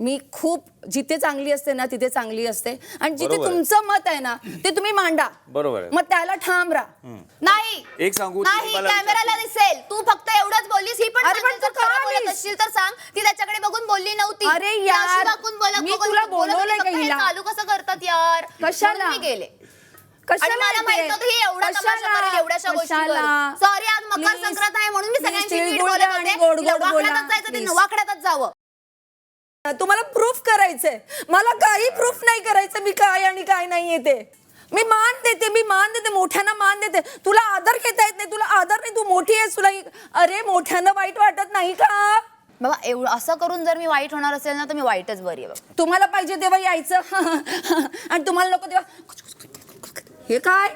मी खूप जिथे चांगली असते ना तिथे चांगली असते आणि जिथे बरोबर आहे. तुमचं मत आहे ना ते तुम्ही मांडा बरोबर आहे. मग त्याला ठाम राहा नाही एक सांगू, नाही कॅमेराला दिसेल तू फक्त एवढंच बोललीस ही पण अरे पण सांगेल, जर तू का खरं बोलत आलीस? असशील तर सांग ती त्याच्याकडे बघून बोलली नव्हती अरे ती यार, अशी वाकून बोलत मी बघत तुला होती, बोलत बोलवलंय होती, का फक्त हे हिला? चालू कसं करतात यार कशाला? म्हणून मी गेले आणि मला येते? माहीत नव्हतं ही एवढा तमाशा कशाला? करेल एवढ्याशा गोष्टीवर? सॉरी आज मकर संक्रांत आहे म्हणून मी सगळ्यांशी नीट तिळगुळ बोलत द्या आणि होते गोड तिला गोड बोला. वाकड्यातच जायचं तिने Please. वाकड्यातच जावं तुम्हाला प्रूफ करायचंय. मला काही प्रूफ नाही करायचं मी काय आणि काय नाही येते मी मान देते मी मान देते मोठ्यांना मान देते. तुला आदर घेता येत नाही तुला आदर नाही तू मोठी आहेस तुला अरे मोठ्यांना वाईट वाटत नाही का? बाबा एवढं असं करून जर मी वाईट होणार असेल ना तर मी वाईटच बरी आहे बाबा. तुम्हाला पाहिजे तेव्हा यायचं. आणि तुम्हाला नको तेव्हा हे काय?